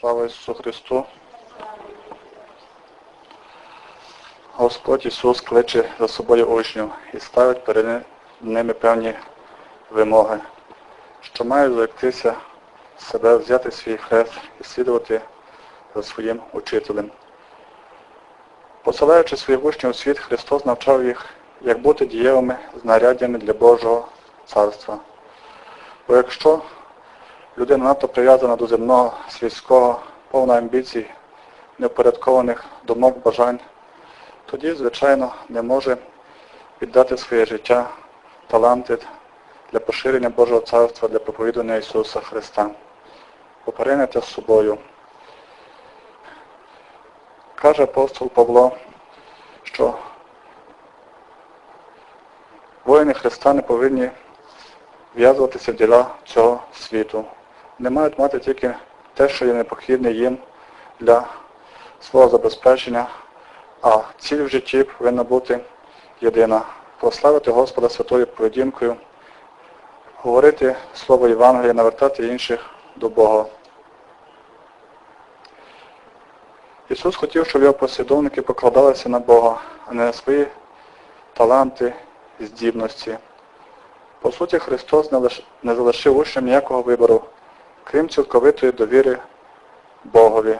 Слава Ісусу Христу. Господь Ісус кличе за собою учнів і ставить перед ними певні вимоги, що мають зректися себе, взяти свій хрест і слідувати за своїм учителем. Посилаючи своїх учнів у світ, Христос навчав їх, як бути дієвими знаряддями для Божого Царства. Бо якщо людина надто прив'язана до земного, світського, повна амбіцій, невпорядкованих думок, бажань, тоді, звичайно, не може віддати своє життя, таланти для поширення Божого Царства, для проповідування Ісуса Христа. Попоринете з собою. Каже апостол Павло, що воїни Христа не повинні в'язуватися в діла цього світу. Не мають мати тільки те, що є необхідне їм для свого забезпечення, а ціль в житті повинна бути єдина. Прославити Господа святою поведінкою, говорити Слово Євангелія, навертати інших до Бога. Ісус хотів, щоб його послідовники покладалися на Бога, а не на свої таланти і здібності. По суті, Христос не, залишив учням ніякого вибору, крім цілковитої довіри Богові.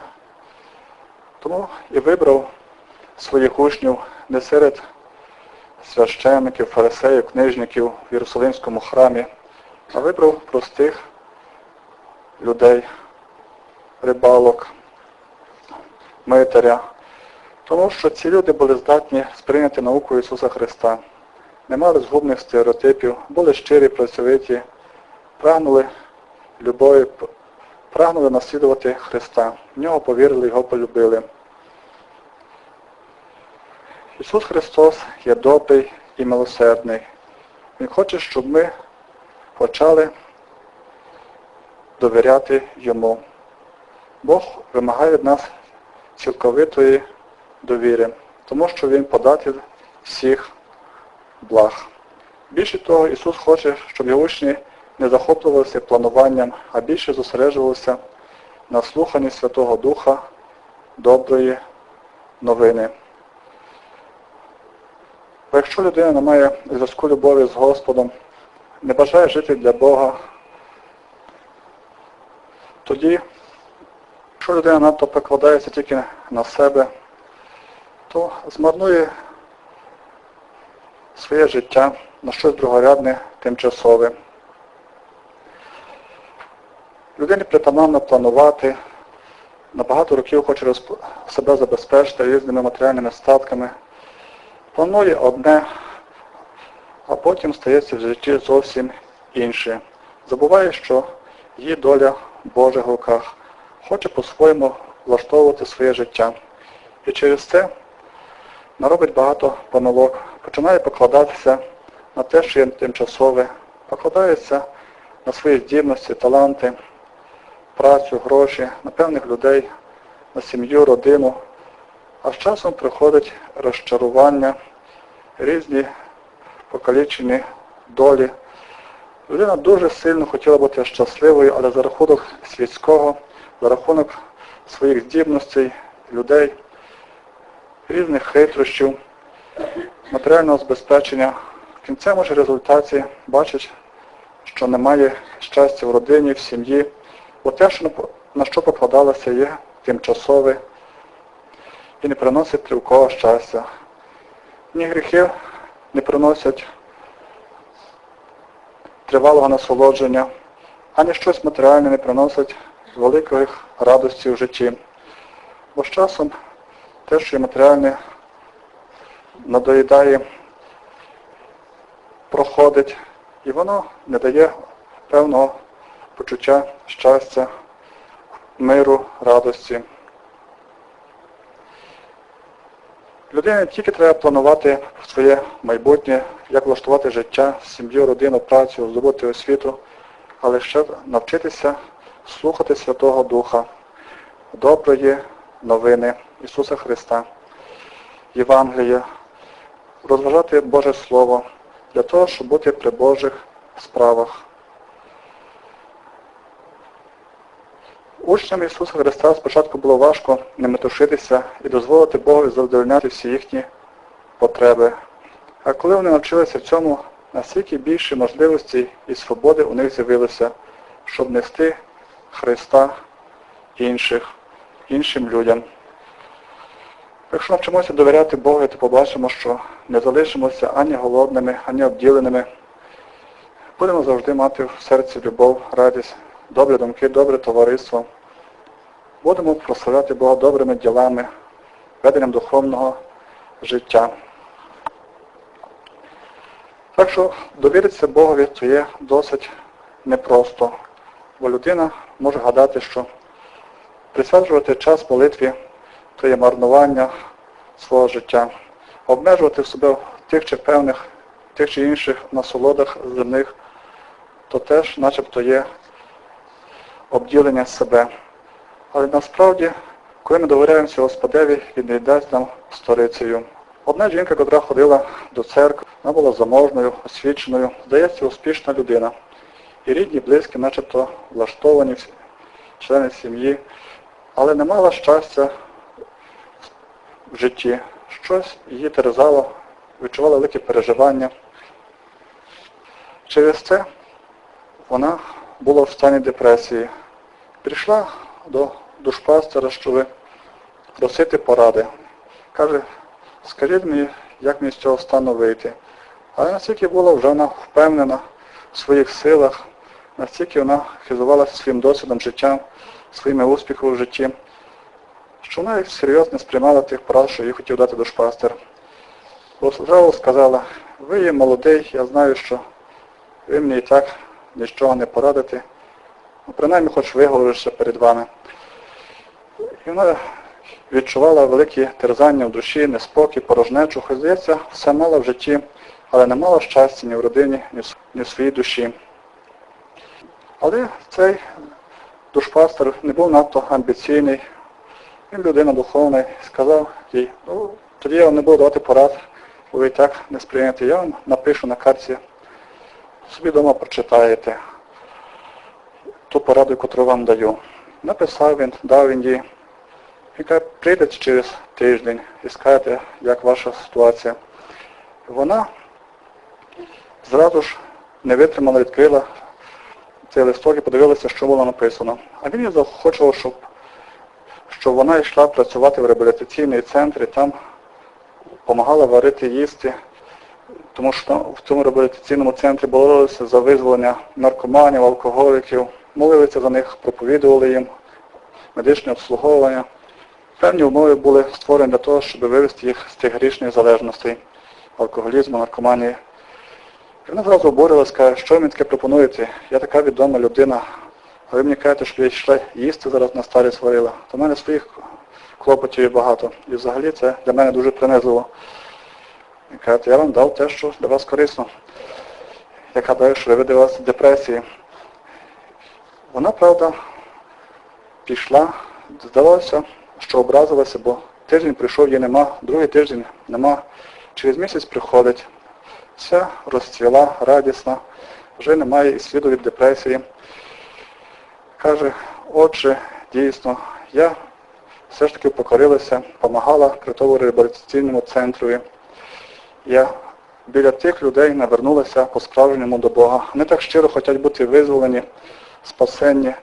Тому і вибрав своїх учнів не серед священників, фарисеїв, книжників в Єрусалимському храмі, а вибрав простих людей, рибалок, митаря. Тому що ці люди були здатні сприйняти науку Ісуса Христа не мали згубних стереотипів, були щирі, працьовиті, прагнули любові, прагнули наслідувати Христа. В нього повірили, його полюбили. Ісус Христос є добрий і милосердний. Він хоче, щоб ми почали довіряти Йому. Бог вимагає від нас цілковитої довіри, тому що Він податель всіх благ. Більше того, Ісус хоче, щоб його учні не захоплювалися плануванням, а більше зосереджувалися на слуханні Святого Духа доброї новини. Бо якщо людина не має зв'язку любові з Господом, не бажає жити для Бога, тоді, якщо людина надто покладається тільки на себе, то змарнує своє життя на щось другорядне, тимчасове. Людині притаманно планувати, на багато років хоче розп... себе забезпечити різними матеріальними статками. Планує одне, а потім стається в житті зовсім інше. Забуває, що її доля в Божих руках, хоче по-своєму влаштовувати своє життя. І через це наробить багато помилок, починає покладатися на те, що є тимчасове, покладається на свої здібності, таланти, працю, гроші, на певних людей, на сім'ю, родину, а з часом приходить розчарування, різні покалічені долі. Людина дуже сильно хотіла бути щасливою, але за рахунок світського, за рахунок своїх здібностей, людей, різних хитрощів, матеріального забезпечення, в кінцевому ж результаті бачить, що немає щастя в родині, в сім'ї, те, на що покладалося, є тимчасове і не приносить тривкого щастя. Ні гріхи не приносять тривалого насолодження, ані щось матеріальне не приносить великих радості в житті. Бо з часом те, що є матеріальне, надоїдає, проходить, і воно не дає певного почуття щастя, миру, радості. Людині тільки треба планувати своє майбутнє, як влаштувати життя, сім'ю, родину, працю, здобути освіту, але ще навчитися слухати Святого Духа, доброї новини Ісуса Христа, Євангелія, розважати Боже Слово для того, щоб бути при Божих справах. Учням Ісуса Христа спочатку було важко не метушитися і дозволити Богу задовольняти всі їхні потреби. А коли вони навчилися в цьому, настільки більше можливостей і свободи у них з'явилося, щоб нести Христа інших, іншим людям. Якщо навчимося довіряти Богу, то побачимо, що не залишимося ані голодними, ані обділеними. Будемо завжди мати в серці любов, радість, добрі думки, добре товариство. Будемо прославляти Бога добрими ділами, веденням духовного життя. Так що довіритися Богові то є досить непросто, бо людина може гадати, що присвячувати час молитві то є марнування свого життя. Обмежувати в себе тих чи певних, тих чи інших насолодах земних, то теж начебто є обділення себе. Але насправді, коли ми довіряємося Господеві, Він не дасть нам сторицею. Одна жінка, яка ходила до церкви, вона була заможною, освіченою, здається, успішна людина. І рідні, близькі, начебто влаштовані члени сім'ї, але не мала щастя в житті. Щось її терзало, відчувала великі переживання. Через це вона була в стані депресії. Прийшла до душпастера, щоб просити поради. Каже, скажіть мені, як мені з цього стану вийти. Але настільки була вже вона впевнена в своїх силах, настільки вона хизувалася своїм досвідом життя, своїми успіхами в житті, що вона їх серйозно сприймала тих порад, що їй хотів дати душпастер. Бо сказала, ви є молодий, я знаю, що ви мені і так нічого не порадите. Ну, принаймні хоч виговорюся перед вами. І вона відчувала великі терзання в душі, неспокій, порожнечу, хоч здається, все мала в житті, але не мала щастя ні в родині, ні в, своїй душі. Але цей душпастер не був надто амбіційний, він людина духовна, сказав їй, ну, тоді я вам не буду давати порад, бо ви і так не сприйняти. Я вам напишу на карті, собі вдома прочитаєте ту пораду, яку вам даю. Написав він, дав він їй. Він каже, прийдете через тиждень і скажете, як ваша ситуація. Вона зразу ж не витримала, відкрила цей листок і подивилася, що було написано. А він їй захочував, щоб, щоб вона йшла працювати в реабілітаційний центр і там допомагала варити їсти, тому що в цьому реабілітаційному центрі боролися за визволення наркоманів, алкоголіків, молилися за них, проповідували їм, медичне обслуговування. Певні умови були створені для того, щоб вивести їх з тих грішних залежностей, алкоголізму, наркоманії. І вона зразу обурилась, каже, що ви мені таке пропонуєте? Я така відома людина, а ви мені кажете, що я йшла їсти зараз на старість варила. То в мене своїх клопотів є багато. І взагалі це для мене дуже принизливо. І кажете, я вам дав те, що для вас корисно. Я гадаю, що виведе вас з депресії. Вона, правда, пішла, здалося, що образилася, бо тиждень прийшов, її нема, другий тиждень нема. Через місяць приходить. Вся розцвіла, радісна, вже немає і сліду від депресії. Каже, отже, дійсно, я все ж таки покорилася, допомагала критово реабілітаційному центру. Я біля тих людей навернулася по-справжньому до Бога. Вони так щиро хочуть бути визволені, спасенні.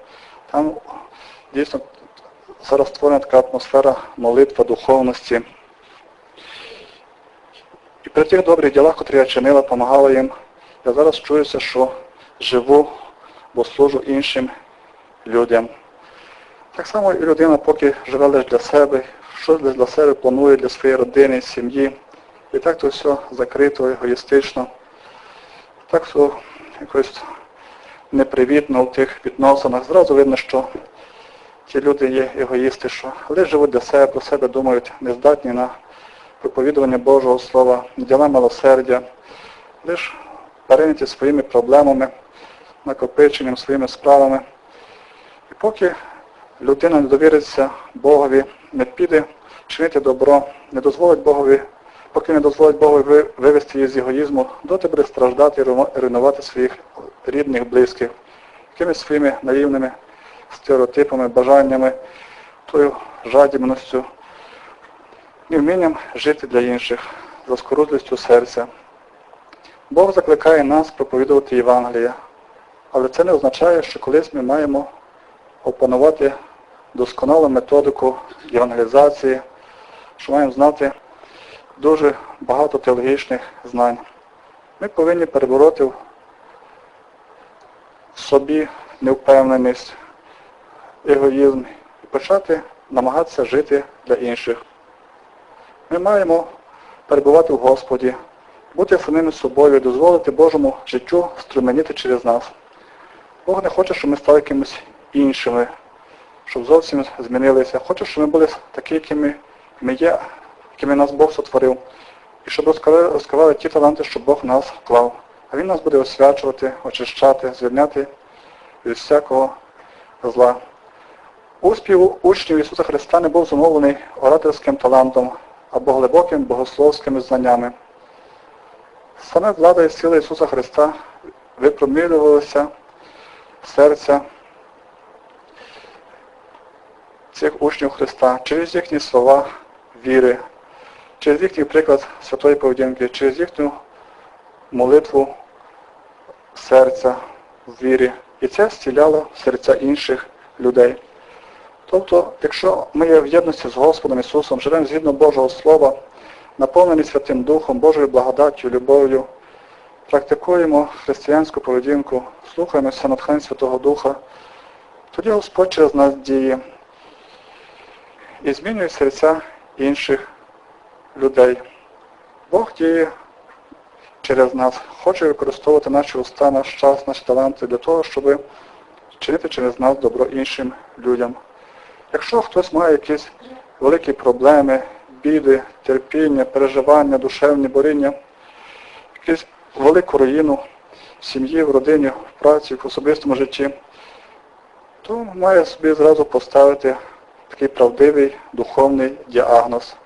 Там дійсно зараз створена така атмосфера молитва, духовності. І при тих добрих ділах, котрі я чинила, допомагала їм, я зараз чуюся, що живу, бо служу іншим людям. Так само і людина, поки живе лише для себе, щось для себе планує, для своєї родини, сім'ї. І так то все закрито, егоїстично. Так все якось непривітно в тих відносинах. Зразу видно, що ті люди є егоїсти, що лише живуть для себе, про себе думають, не здатні на проповідування Божого Слова, діла милосердя, лише перейняті своїми проблемами, накопиченням, своїми справами. І поки людина не довіриться Богові, не піде чинити добро, не дозволить Богові, поки не дозволить Богові вивести її з егоїзму, доти буде страждати і руйнувати своїх рідних, близьких, якимись своїми наївними стереотипами, бажаннями, тою жадібністю, невмінням жити для інших, за скорузлістю серця. Бог закликає нас проповідувати Євангелія, але це не означає, що колись ми маємо опанувати досконалу методику євангелізації, що маємо знати дуже багато теологічних знань. Ми повинні перебороти в собі невпевненість, егоїзм і почати намагатися жити для інших. Ми маємо перебувати в Господі, бути самими собою, дозволити Божому життю струменіти через нас. Бог не хоче, щоб ми стали якимось іншими, щоб зовсім змінилися. Хоче, щоб ми були такі, якими ми є, якими нас Бог сотворив. І щоб розкривали, ті таланти, що Бог нас вклав. А Він нас буде освячувати, очищати, звільняти від всякого зла. Успіх учнів Ісуса Христа не був зумовлений ораторським талантом або глибоким богословськими знаннями. Саме влада і сила Ісуса Христа випромілювалися серця цих учнів Христа через їхні слова віри, через їхній приклад святої поведінки, через їхню молитву серця в вірі. І це зціляло серця інших людей. Тобто, якщо ми є в єдності з Господом Ісусом, живемо згідно Божого Слова, наповнені Святим Духом, Божою благодаттю, любов'ю, практикуємо християнську поведінку, слухаємося натхнень Святого Духа, тоді Господь через нас діє і змінює серця інших людей. Бог діє через нас, хоче використовувати наші уста, наш час, наші таланти для того, щоб чинити через нас добро іншим людям. Якщо хтось має якісь великі проблеми, біди, терпіння, переживання, душевні боріння, якусь велику руїну в сім'ї, в родині, в праці, в особистому житті, то має собі зразу поставити такий правдивий духовний діагноз.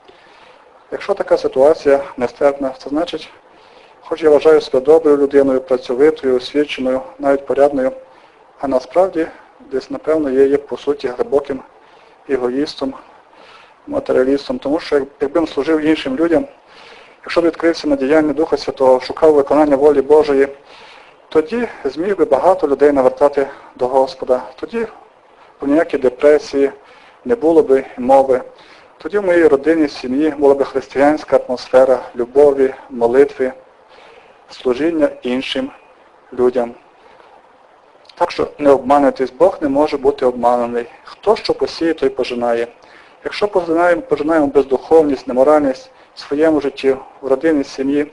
Якщо така ситуація нестерпна, це значить, хоч я вважаю себе доброю людиною, працьовитою, освіченою, навіть порядною, а насправді десь, напевно, є, є по суті глибоким егоїстом, матеріалістом, тому що якби служив іншим людям, якщо б відкрився на діяння Духа Святого, шукав виконання волі Божої, тоді зміг би багато людей навертати до Господа. Тоді про ніякі депресії не було б мови. Тоді в моїй родині, сім'ї була б християнська атмосфера любові, молитви, служіння іншим людям. Так що не обмануйтесь, Бог не може бути обманений. Хто що посіє, той пожинає. Якщо пожинаємо, пожинаємо бездуховність, неморальність в своєму житті, в родині, сім'ї,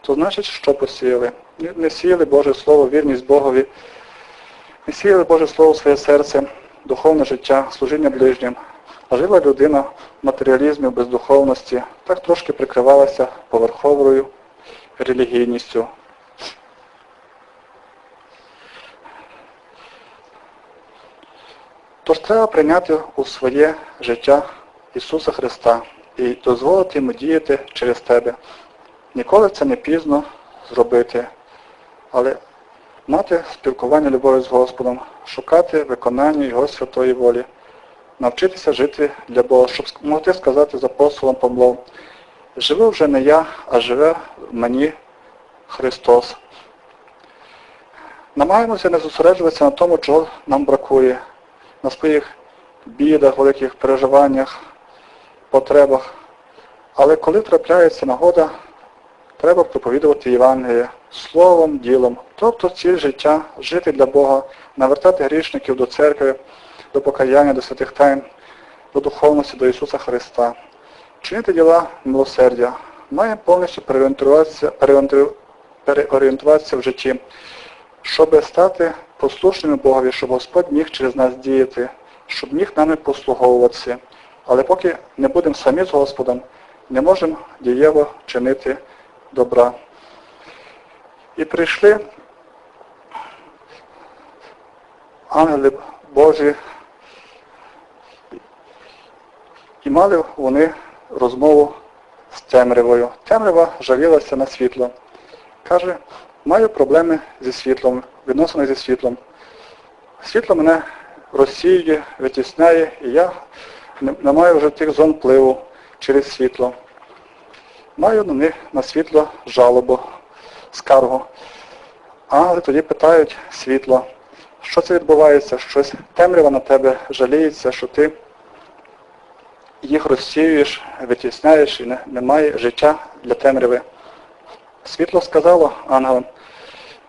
то значить, що посіяли. Не сіяли Боже Слово, вірність Богові, не сіяли Боже Слово в своє серце, духовне життя, служіння ближнім. Жила людина в матеріалізмі, в бездуховності, так трошки прикривалася поверховою релігійністю. Тож треба прийняти у своє життя Ісуса Христа і дозволити йому діяти через тебе. Ніколи це не пізно зробити, але мати спілкування любові з Господом, шукати виконання Його святої волі, навчитися жити для Бога, щоб могти сказати з апостолом Павлом, живи вже не я, а живе мені Христос. Намагаємося не зосереджуватися на тому, чого нам бракує, на своїх бідах, великих переживаннях, потребах. Але коли трапляється нагода, треба проповідувати Євангеліє словом, ділом. Тобто ціль життя жити для Бога, навертати грішників до церкви, до покаяння, до святих тайн, до духовності, до Ісуса Христа. Чинити діла милосердя. Маємо повністю переорієнтуватися, переорієнтуватися в житті, щоб стати послушними Богові, щоб Господь міг через нас діяти, щоб міг нами послуговуватися. Але поки не будемо самі з Господом, не можемо дієво чинити добра. І прийшли ангели Божі, і мали вони розмову з темрявою. Темрява жалілася на світло. Каже, маю проблеми зі світлом, відносини зі світлом. Світло мене розсіює, витісняє, і я не, маю вже тих зон впливу через світло. Маю на них на світло жалобу, скаргу. Ангели тоді питають світло, що це відбувається, щось темрява на тебе жаліється, що ти їх розсіюєш, витісняєш і немає життя для темряви. Світло сказало ангелам,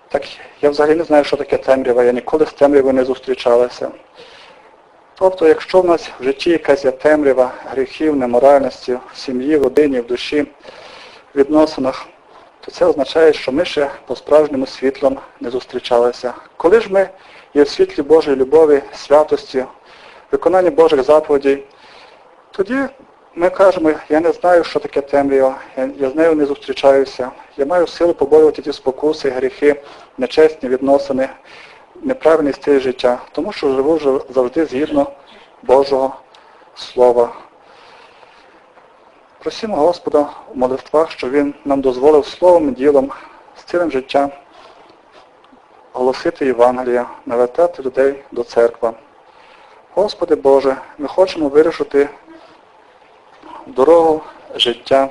так я взагалі не знаю, що таке темрява, я ніколи з темрявою не зустрічалася. Тобто, якщо в нас в житті якась є темрява, гріхів, неморальності, в сім'ї, в родині, в душі, в відносинах, то це означає, що ми ще по-справжньому світлом не зустрічалися. Коли ж ми є в світлі Божої любові, святості, виконання Божих заповідей, тоді ми кажемо, я не знаю, що таке темрява, я, з нею не зустрічаюся, я маю силу поборювати ті спокуси, гріхи, нечесні відносини, неправильний стиль життя, тому що живу завжди згідно Божого Слова. Просимо Господа у молитвах, щоб Він нам дозволив словом і ділом, з цілим життям оголосити Євангелія, навертати людей до церкви. Господи Боже, ми хочемо вирішити дорогу життя.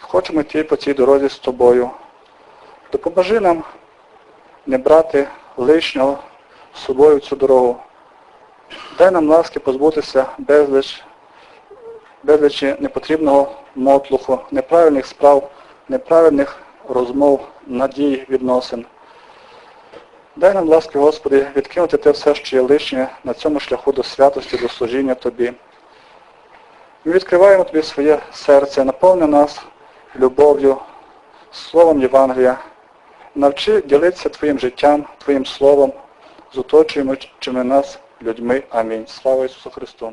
Хочемо йти по цій дорозі з тобою. Допоможи нам не брати лишнього з собою цю дорогу. Дай нам ласки позбутися безліч, безлічі непотрібного мотлуху, неправильних справ, неправильних розмов, надій, відносин. Дай нам ласки, Господи, відкинути те все, що є лишнє на цьому шляху до святості, до служіння Тобі. Ми відкриваємо Тобі своє серце, наповни нас любов'ю, словом Євангелія. Навчи ділитися Твоїм життям, Твоїм словом, з оточуючими нас людьми. Амінь. Слава Ісусу Христу!